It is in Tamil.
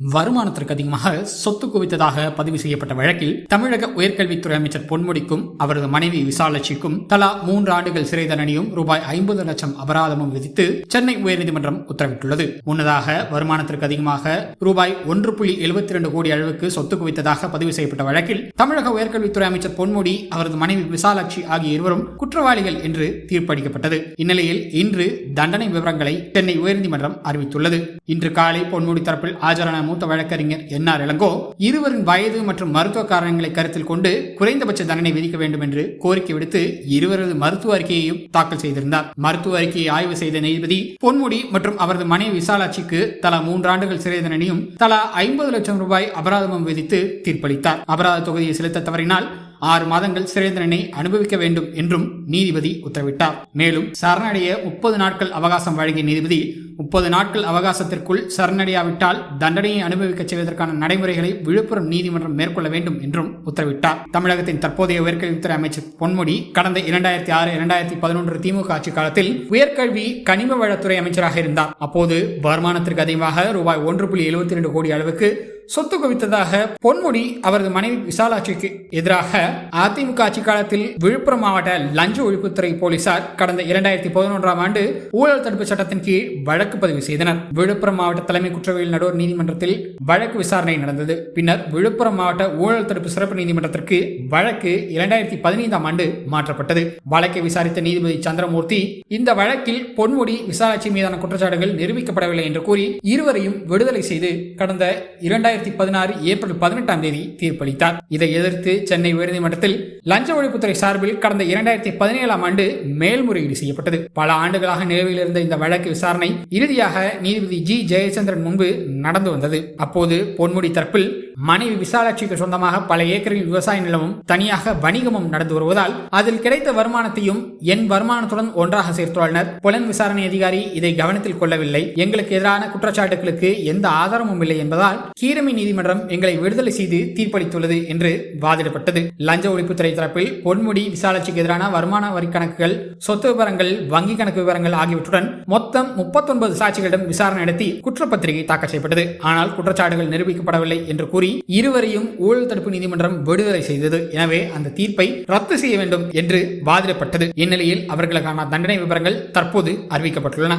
வருமானத்திற்கு அதிகமாக சொத்து குவித்ததாக பதிவு செய்யப்பட்ட வழக்கில் தமிழக உயர்கல்வித்துறை அமைச்சர் பொன்முடிக்கும் அவரது மனைவி விசாலட்சிக்கும் தலா மூன்று ஆண்டுகள் சிறை தண்டனையும் ரூபாய் ஐம்பது லட்சம் அபராதமும் விதித்து சென்னை உயர்நீதிமன்றம் உத்தரவிட்டுள்ளது. முன்னதாக வருமானத்திற்கு அதிகமாக ரூபாய் ஒன்று புள்ளி எழுபத்தி இரண்டு கோடி அளவுக்கு சொத்து குவித்ததாக பதிவு செய்யப்பட்ட வழக்கில் தமிழக உயர்கல்வித்துறை அமைச்சர் பொன்முடி அவரது மனைவி விசாலாட்சி ஆகிய இருவரும் குற்றவாளிகள் என்று தீர்ப்பளிக்கப்பட்டது. இந்நிலையில் இன்று தண்டனை விவரங்களை சென்னை உயர்நீதிமன்றம் அறிவித்துள்ளது. இன்று காலை பொன்முடி தரப்பில் ஆஜரான மூத்த வழக்கறிஞர் என்ஆர் இளங்கோ இருவரின் வயது மற்றும் மருத்துவ காரணங்களை கருத்தில் கொண்டு குறைந்தபட்ச தண்டனை விதிக்க வேண்டும் என்று கோரிக்கை விடுத்து இருவரது மருத்துவ அறிக்கையையும் தாக்கல் செய்திருந்தார். மருத்துவ அறிக்கையை ஆய்வு செய்த நீதிபதி பொன்முடி மற்றும் அவரது மனைவி விசாலாட்சிக்கு தலா மூன்று ஆண்டுகள் சிறை தண்டனையும் தலா ஐம்பது லட்சம் ரூபாய் அபராதமும் விதித்து தீர்ப்பளித்தார். அபராத தொகுதியை செலுத்த தவறினால் ஆறு மாதங்கள் சிறை தண்டனை அனுபவிக்க வேண்டும் என்றும் நீதிபதி உத்தரவிட்டார். மேலும் சரணடைய முப்பது நாட்கள் அவகாசம் வழங்கிய நீதிபதி முப்பது நாட்கள் அவகாசத்திற்குள் சரணடையாவிட்டால் தண்டனையை அனுபவிக்கச் செய்வதற்கான நடைமுறைகளை விழுப்புரம் நீதிமன்றம் மேற்கொள்ள வேண்டும் என்றும் உத்தரவிட்டார். தமிழகத்தின் தற்போதைய உயர்கல்வித்துறை அமைச்சர் பொன்முடி கடந்த இரண்டாயிரத்தி ஆறு இரண்டாயிரத்தி பதினொன்று திமுக ஆட்சி காலத்தில் உயர்கல்வி கனிம வளத்துறை அமைச்சராக இருந்தார். அப்போது வருமானத்திற்கு அதிகமாக ரூபாய் ஒன்று புள்ளி எழுபத்தி இரண்டு கோடி அளவுக்கு சொத்து குவித்ததாக பொன்முடி அவரது மனைவி விசாலாட்சிக்கு எதிராக அதிமுக ஆட்சி காலத்தில் விழுப்புரம் மாவட்ட லஞ்ச ஒழிப்புத்துறை போலீசார் கடந்த இரண்டாயிரத்தி பதினொன்றாம் ஆண்டு ஊழல் தடுப்பு சட்டத்தின் கீழ் வழக்கு பதிவு செய்தனர். விழுப்புரம் மாவட்ட தலைமை குற்றவியல் நடுவர் நீதிமன்றத்தில் வழக்கு விசாரணை நடந்தது. பின்னர் விழுப்புரம் மாவட்ட ஊழல் தடுப்பு சிறப்பு நீதிமன்றத்திற்கு வழக்கு இரண்டாயிரத்தி பதினைந்தாம் ஆண்டு மாற்றப்பட்டது. வழக்கை விசாரித்த நீதிபதி சந்திரமூர்த்தி இந்த வழக்கில் பொன்முடி விசாலாட்சி மீதான குற்றச்சாட்டுகள் நிரூபிக்கப்படவில்லை என்று கூறி இருவரையும் விடுதலை செய்து கடந்த இரண்டாயிரத்தி பதினாறு ஏப்ரல் பதினெட்டாம் தேதி தீர்ப்பளித்தார். இதை எதிர்த்து சென்னை உயர்நீதிமன்றத்தில் லஞ்ச ஒழிப்புத்துறை சார்பில் கடந்த இரண்டாயிரத்தி பதினேழாம் ஆண்டு மேல்முறையீடு செய்யப்பட்டது. பல ஆண்டுகளாக நிலவில் இருந்த இந்த வழக்கு விசாரணை இறுதியாக நீதிபதி ஜி. ஜெயச்சந்திரன் முன்பு நடந்து வந்தது. அப்போது பொன்முடி தரப்பில் மனைவி விசாலாட்சிக்கு சொந்தமாக பல ஏக்கரில் விவசாய நிலமும் தனியாக வணிகமும் நடந்து வருவதால் அதில் கிடைத்த வருமானத்தையும் என் வருமானத்துடன் ஒன்றாக சேர்த்துள்ளனர். புலன் விசாரணை அதிகாரி இதை கவனத்தில் கொள்ளவில்லை. எங்களுக்கு எதிரான குற்றச்சாட்டுகளுக்கு எந்த ஆதாரமும் இல்லை என்பதால் கீரமை நீதிமன்றம் எங்களை விடுதலை செய்து தீர்ப்பளித்துள்ளது என்று வாதிடப்பட்டது. லஞ்ச ஒழிப்புத்துறை தரப்பில் பொன்முடி விசாலாட்சிக்கு எதிரான வருமான வரி கணக்குகள் சொத்து விவரங்கள் வங்கி கணக்கு விவரங்கள் ஆகியவற்றுடன் மொத்தம் முப்பத்தொன்பது சாட்சிகளிடம் விசாரணை நடத்தி குற்றப்பத்திரிகை தாக்கல் செய்யப்பட்டது. ஆனால் குற்றச்சாட்டுகள் நிரூபிக்கப்படவில்லை என்று கூறி கூறி இருவரையும் ஊழல் தடுப்பு நீதிமன்றம் விடுதலை செய்தது. எனவே அந்த தீர்ப்பை ரத்து செய்ய வேண்டும் என்று வாதிடப்பட்டது. இந்நிலையில் அவர்களுக்கான தண்டனை விவரங்கள் தற்போது அறிவிக்கப்பட்டுள்ளன.